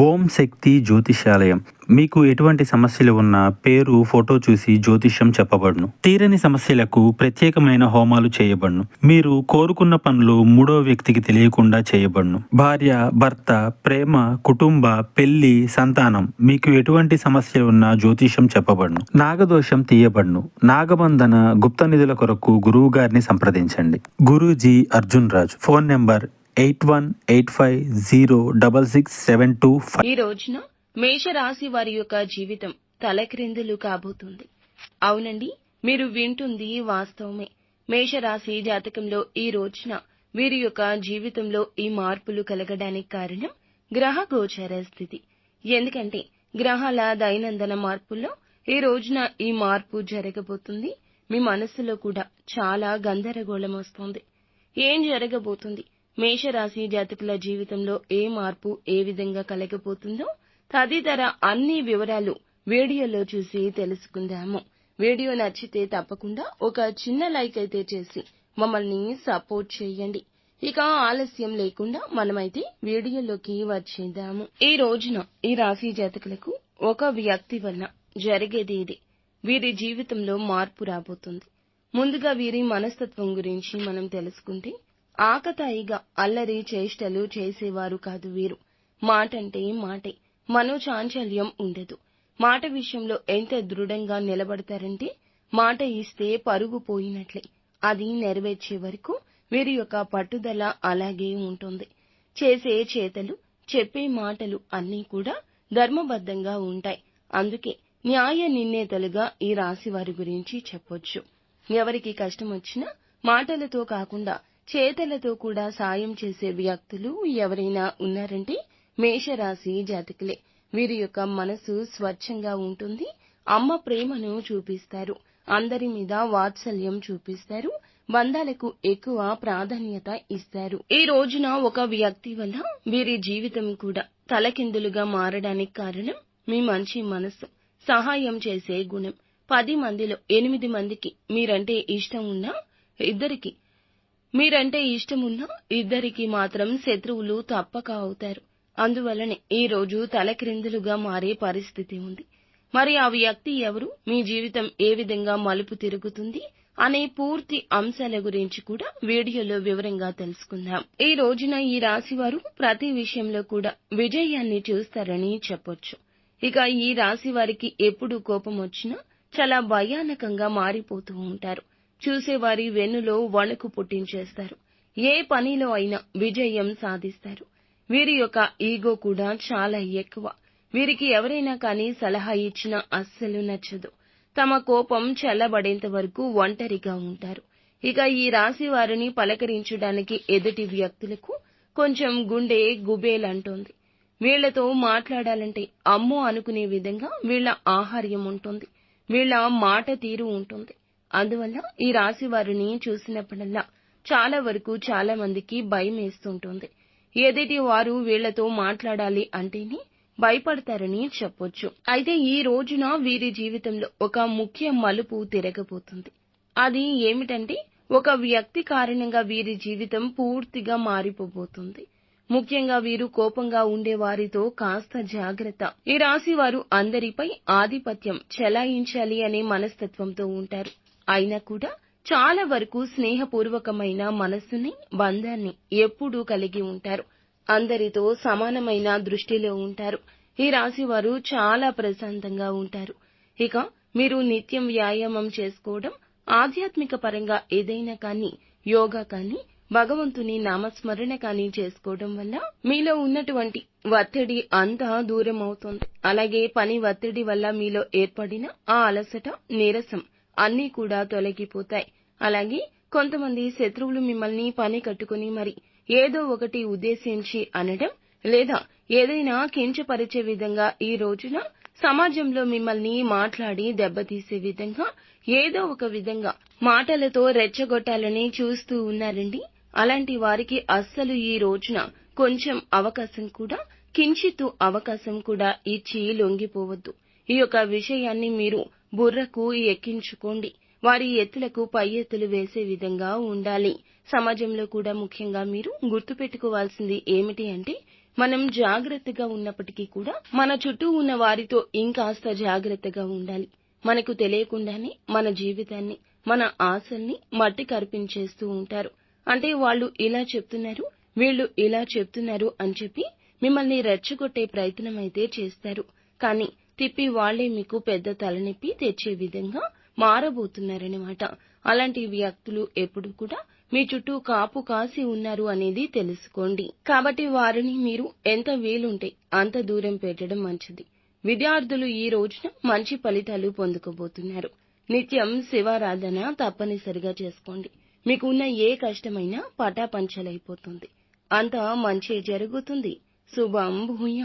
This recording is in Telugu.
ఓం శక్తి జ్యోతిషాలయం. మీకు ఎటువంటి సమస్యలు ఉన్నా పేరు ఫోటో చూసి జ్యోతిష్యం చెప్పబడును. తీరని సమస్యలకు ప్రత్యేకమైన హోమాలు చేయబడును. మీరు కోరుకున్న పనులు మూడో వ్యక్తికి తెలియకుండా చేయబడును. భార్య భర్త ప్రేమ కుటుంబ పెళ్ళి సంతానం. మీకు ఎటువంటి సమస్యలు ఉన్నా జ్యోతిష్యం చెప్పబడును. నాగదోషం తీయబడును. నాగబంధన గుప్త నిధుల కొరకు గురువు గారిని సంప్రదించండి. Guruji Arjun Raj. Phone number eight one eight five zero double six seven two five. ఈ రోజున మేషరాశి వారి యొక్క జీవితం తలక్రిందులు కాబోతుంది. అవునండి మీరు వింటుంది వాస్తవమే. మేషరాశి జాతకంలో ఈ రోజున వీరి యొక్క జీవితంలో ఈ మార్పులు కలగడానికి కారణం గ్రహ గోచర స్థితి. ఎందుకంటే గ్రహాల దైనందిన మార్పుల్లో ఈ రోజున ఈ మార్పు జరగబోతుంది. మీ మనస్సులో కూడా చాలా గందరగోళం వస్తుంది. ఏం జరగబోతుంది? మేషరాశి జాతకుల జీవితంలో ఏ మార్పు ఏ విధంగా కలగబోతుందో తదితర అన్ని వివరాలు వీడియోలో చూసి తెలుసుకుందాము. వీడియో నచ్చితే తప్పకుండా ఒక చిన్న లైక్ అయితే చేసి మమ్మల్ని సపోర్ట్ చేయండి. ఇక ఆలస్యం లేకుండా మనమైతే వీడియోలోకి వచ్చేద్దాము. ఈ రోజున ఈ రాశి జాతకులకు ఒక వ్యక్తి వల్ల జరిగేది ఇది. వీరి జీవితంలో మార్పు రాబోతుంది. ముందుగా వీరి మనస్తత్వం గురించి మనం తెలుసుకుంటే ఆకతాయిగా అల్లరి చేష్టలు చేసేవారు కాదు వీరు. మాటంటే మాటే మనోచాంచల్యం ఉండదు. మాట విషయంలో ఎంత దృఢంగా నిలబడతారంటే మాట ఇస్తే పరుగు పోయినట్లే. అది నెరవేర్చే వరకు వీరి యొక్క పట్టుదల అలాగే ఉంటుంది. చేసే చేతలు చెప్పే మాటలు అన్నీ కూడా ధర్మబద్ధంగా ఉంటాయి. అందుకే న్యాయ నిర్ణేతలుగా ఈ రాశి వారి గురించి చెప్పొచ్చు. ఎవరికి కష్టం వచ్చినా మాటలతో కాకుండా చేతలతో కూడా సాయం చేసే వ్యక్తులు ఎవరైనా ఉన్నారంటే మేషరాశి జాతకులే. వీరి యొక్క మనసు స్వచ్ఛంగా ఉంటుంది. అమ్మ ప్రేమను చూపిస్తారు. అందరి మీద వాత్సల్యం చూపిస్తారు. బంధాలకు ఎక్కువ ప్రాధాన్యత ఇస్తారు. ఈ రోజున ఒక వ్యక్తి వల్ల వీరి జీవితం కూడా తలకిందులుగా మారడానికి కారణం మీ మంచి మనసు సహాయం చేసే గుణం. పది మందిలో ఎనిమిది మందికి మీరంటే ఇష్టం ఉన్నా ఇద్దరికి మీరంటే ఇష్టమున్నా ఇద్దరికీ మాత్రం శత్రువులు తప్పక అవుతారు. అందువల్లనే ఈ రోజు తలక్రిందులుగా మారే పరిస్థితి ఉంది. మరి ఆ వ్యక్తి ఎవరు? మీ జీవితం ఏ విధంగా మలుపు తిరుగుతుంది? అనే పూర్తి అంశాల గురించి కూడా వీడియోలో వివరంగా తెలుసుకుందాం. ఈ రోజున ఈ రాశి వారు ప్రతి విషయంలో కూడా విజయాన్ని చూస్తారని చెప్పొచ్చు. ఇక ఈ రాశి వారికి ఎప్పుడు కోపం వచ్చినా చాలా భయానకంగా మారిపోతూ ఉంటారు. చూసేవారి వెన్నులో వణుకు పుట్టించేస్తారు. ఏ పనిలో అయినా విజయం సాధిస్తారు. వీరి యొక్క ఈగో కూడా చాలా ఎక్కువ. వీరికి ఎవరైనా కానీ సలహా ఇచ్చినా అస్సలు నచ్చదు. తమ కోపం చల్లబడేంత వరకు ఒంటరిగా ఉంటారు. ఇక ఈ రాశి వారిని పలకరించడానికి ఎదుటి వ్యక్తులకు కొంచెం గుండె గుబేలంటోంది. వీళ్ళతో మాట్లాడాలంటే అమ్మో అనుకునే విధంగా వీళ్ళ ఆహార్యం ఉంటుంది. వీళ్ళ మాట తీరు ఉంటుంది. అందువల్ల ఈ రాశి వారిని చూసినప్పుడల్లా చాలా వరకు చాలా మందికి భయం వేస్తుంటుంది. ఎదుటి వారు వీళ్ళతో మాట్లాడాలి అంటేనే భయపడతారని చెప్పొచ్చు. అయితే ఈ రోజున వీరి జీవితంలో ఒక ముఖ్య మలుపు తిరగబోతుంది. అది ఏమిటంటే ఒక వ్యక్తి కారణంగా వీరి జీవితం పూర్తిగా మారిపోబోతుంది. ముఖ్యంగా వీరు కోపంగా ఉండే వారితో కాస్త జాగ్రత్త. ఈ రాశి వారు అందరిపై ఆధిపత్యం చెలాయించాలి అనే మనస్తత్వంతో ఉంటారు. అయినా కూడా చాలా వరకు స్నేహపూర్వకమైన మనస్సుని బంధాన్ని ఎప్పుడూ కలిగి ఉంటారు. అందరితో సమానమైన దృష్టిలో ఉంటారు. ఈ రాశి వారు చాలా ప్రశాంతంగా ఉంటారు. ఇక మీరు నిత్యం వ్యాయామం చేసుకోవడం ఆధ్యాత్మిక పరంగా ఏదైనా కానీ యోగా కానీ భగవంతుని నామస్మరణ కానీ చేసుకోవడం వల్ల మీలో ఉన్నటువంటి ఒత్తిడి అంతా దూరం అవుతుంది అలాగే పని ఒత్తిడి వల్ల మీలో ఏర్పడిన ఆ అలసట నీరసం అన్నీ కూడా తొలగిపోతాయి. అలాగే కొంతమంది శత్రువులు మిమ్మల్ని పని కట్టుకుని మరి ఏదో ఒకటి ఉద్దేశించి అనడం లేదా ఏదైనా కించపరిచే విధంగా ఈ రోజున సమాజంలో మిమ్మల్ని మాట్లాడి దెబ్బతీసే విధంగా ఏదో ఒక విధంగా మాటలతో రెచ్చగొట్టాలని చూస్తూ ఉన్నారండి. అలాంటి వారికి అస్సలు ఈ రోజున కొంచెం అవకాశం కూడా కించిత్తు అవకాశం కూడా ఇచ్చి లొంగిపోవద్దు. ఈ యొక్క విషయాన్ని మీరు బుర్రకు ఎక్కించుకోండి. వారి ఎత్తులకు పై ఎత్తులు వేసే విధంగా ఉండాలి. సమాజంలో కూడా ముఖ్యంగా మీరు గుర్తుపెట్టుకోవాల్సింది ఏమిటి అంటే మనం జాగ్రత్తగా ఉన్నప్పటికీ కూడా మన చుట్టూ ఉన్న వారితో ఇంకాస్త జాగ్రత్తగా ఉండాలి. మనకు తెలియకుండానే మన జీవితాన్ని మన ఆశల్ని మట్టి కరిపించేస్తూ ఉంటారు. అంటే వాళ్ళు ఇలా చెప్తున్నారు వీళ్ళు ఇలా చెప్తున్నారు అని చెప్పి మిమ్మల్ని రెచ్చగొట్టే ప్రయత్నం అయితే చేస్తారు. కానీ తిప్పి వాళ్ళే మీకు పెద్ద తలనొప్పి తెచ్చే విధంగా మారబోతున్నారన్నమాట. అలాంటి వ్యక్తులు ఎప్పుడు కూడా మీ చుట్టూ కాపు కాసి ఉన్నారు అనేది తెలుసుకోండి. కాబట్టి వారిని మీరు ఎంత వీలుంటే అంత దూరం పెట్టడం మంచిది. విద్యార్థులు ఈ రోజున మంచి ఫలితాలు పొందుకోబోతున్నారు. నిత్యం శివారాధన తప్పనిసరిగా చేసుకోండి. మీకు ఉన్న ఏ కష్టమైనా పటాపంచలైపోతుంది. అంతా మంచి జరుగుతుంది. శుభం భూయ.